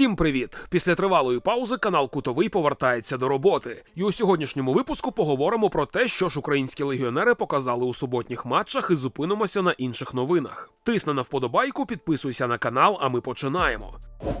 Всім привіт! Після тривалої паузи канал Кутовий повертається до роботи. І у сьогоднішньому випуску поговоримо про те, що ж українські легіонери показали у суботніх матчах, і зупинимося на інших новинах. Тисни на вподобайку, підписуйся на канал, а ми починаємо.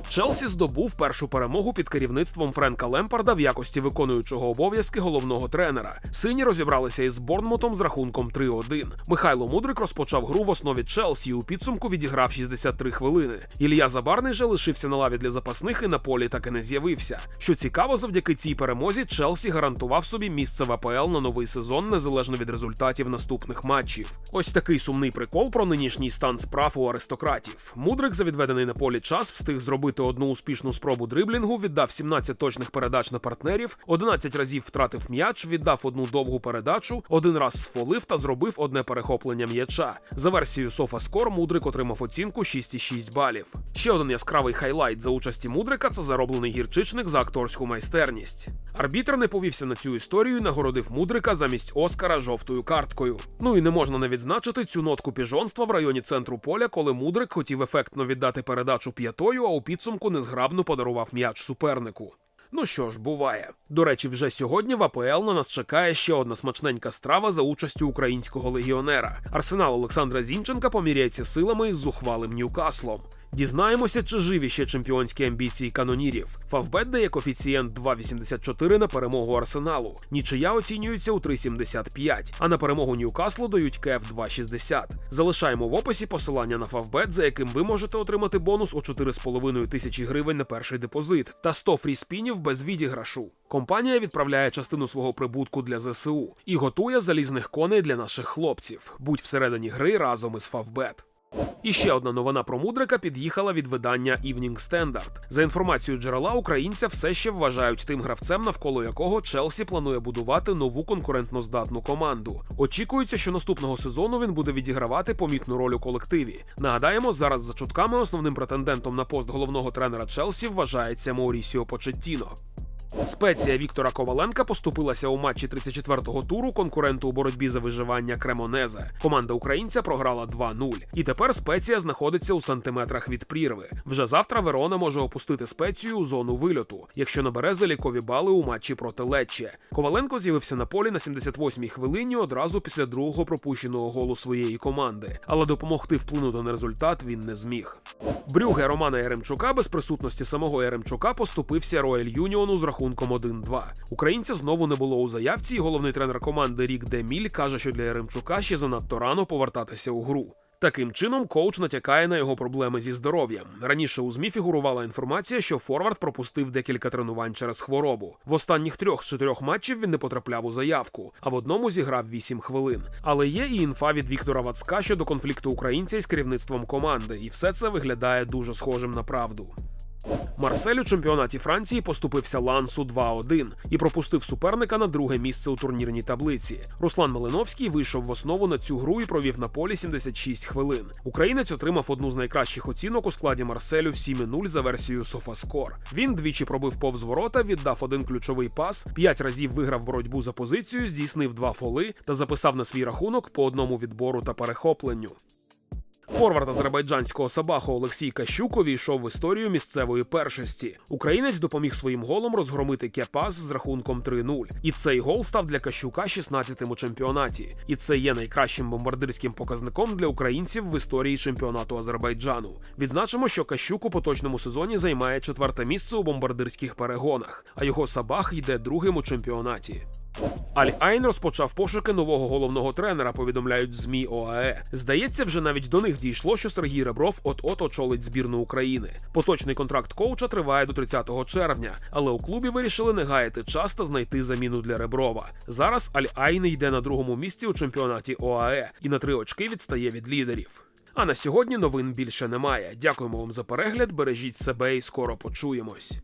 Челсі здобув першу перемогу під керівництвом Френка Лемпарда в якості виконуючого обов'язки головного тренера. Сині розібралися із Борнмутом з рахунком 3-1. Михайло Мудрик розпочав гру в основі Челсі і у підсумку відіграв 63 хвилини. Ілля Забарний же лишився на лаві для запасних і на полі так і не з'явився. Що цікаво, завдяки цій перемозі Челсі гарантував собі місце в АПЛ на новий сезон незалежно від результатів наступних матчів. Ось такий сумний прикол про нинішній стан справ у аристократів. Мудрик за відведений на полі час встиг зробити одну успішну спробу дриблінгу, віддав 17 точних передач на партнерів, 11 разів втратив м'яч, віддав одну довгу передачу, один раз сфолив та зробив одне перехоплення м'яча. За версією SofaScore Мудрик отримав оцінку 6,6 балів. Ще один яскравий хайлайт за участі Мудрика це зароблений гірчичник за акторську майстерність. Арбітр не повівся на цю історію і нагородив Мудрика замість Оскара жовтою карткою. Ну і не можна не відзначити цю нотку піжонства в районі центру поля, коли Мудрик хотів ефектно віддати передачу п'ятою, а у підсумку незграбно подарував м'яч супернику. Ну що ж, буває. До речі, вже сьогодні в АПЛ на нас чекає ще одна смачненька страва за участю українського легіонера. Арсенал Олександра Зінченка поміряється силами із зухвалим Ньюкаслом. Дізнаємося, чи живі ще чемпіонські амбіції канонірів. Фавбет дає коефіцієнт 2,84 на перемогу арсеналу. Нічия оцінюється у 3,75, а на перемогу Ньюкаслу дають кеф 2,60. Залишаємо в описі посилання на Фавбет, за яким ви можете отримати бонус у 4,5 тисячі гривень на перший депозит та 100 фріспінів без відіграшу. Компанія відправляє частину свого прибутку для ЗСУ і готує залізних коней для наших хлопців. Будь всередині гри разом із Фавбет. І ще одна новина про Мудрика під'їхала від видання Evening Standard. За інформацією джерела, українця все ще вважають тим гравцем, навколо якого Челсі планує будувати нову конкурентноздатну команду. Очікується, що наступного сезону він буде відігравати помітну роль у колективі. Нагадаємо, зараз за чутками основним претендентом на пост головного тренера Челсі вважається Маурісіо Почеттіно. Спеція Віктора Коваленка поступилася у матчі 34-го туру конкуренту у боротьбі за виживання Кремонезе. Команда українця програла 2-0. І тепер спеція знаходиться у сантиметрах від прірви. Вже завтра Верона може опустити спецію у зону вильоту, якщо набере залікові бали у матчі проти Лечче. Коваленко з'явився на полі на 78-й хвилині одразу після другого пропущеного голу своєї команди, але допомогти вплинути на результат він не зміг. Брюге Романа Яремчука без присутності самого Яремчука поступився Рояль Юніону з рахунком 1-2. Українця знову не було у заявці, і головний тренер команди Рік Деміль каже, що для Яремчука ще занадто рано повертатися у гру. Таким чином, коуч натякає на його проблеми зі здоров'ям. Раніше у змі фігурувала інформація, що Форвард пропустив декілька тренувань через хворобу. В останніх трьох з чотирьох матчів він не потрапляв у заявку, а в одному зіграв 8 хвилин. Але є і інфа від Віктора Вацка щодо конфлікту українця із керівництвом команди, і все це виглядає дуже схожим на правду. Марсель у чемпіонаті Франції поступився Лансу 2-1 і пропустив суперника на друге місце у турнірній таблиці. Руслан Малиновський вийшов в основу на цю гру і провів на полі 76 хвилин. Українець отримав одну з найкращих оцінок у складі Марселю 7-0 за версією SofaScore. Він двічі пробив повз ворота, віддав один ключовий пас, п'ять разів виграв боротьбу за позицію, здійснив два фоли та записав на свій рахунок по одному відбору та перехопленню. Форвард азербайджанського Сабаху Олексій Кащук увійшов в історію місцевої першості. Українець допоміг своїм голом розгромити Кепас з рахунком 3-0. І цей гол став для Кащука 16-тим у чемпіонаті. І це є найкращим бомбардирським показником для українців в історії чемпіонату Азербайджану. Відзначимо, що Кащук у поточному сезоні займає четверте місце у бомбардирських перегонах, а його Сабах йде другим у чемпіонаті. Аль Айн розпочав пошуки нового головного тренера. Повідомляють змі ОАЕ. Здається, вже навіть до них дійшло, що Сергій Ребров от-от очолить збірну України. Поточний контракт коуча триває до 30 червня, але у клубі вирішили не гаяти час та знайти заміну для Реброва. Зараз Аль Айн йде на другому місці у чемпіонаті ОАЕ і на три очки відстає від лідерів. А на сьогодні новин більше немає. Дякуємо вам за перегляд. Бережіть себе і скоро почуємось.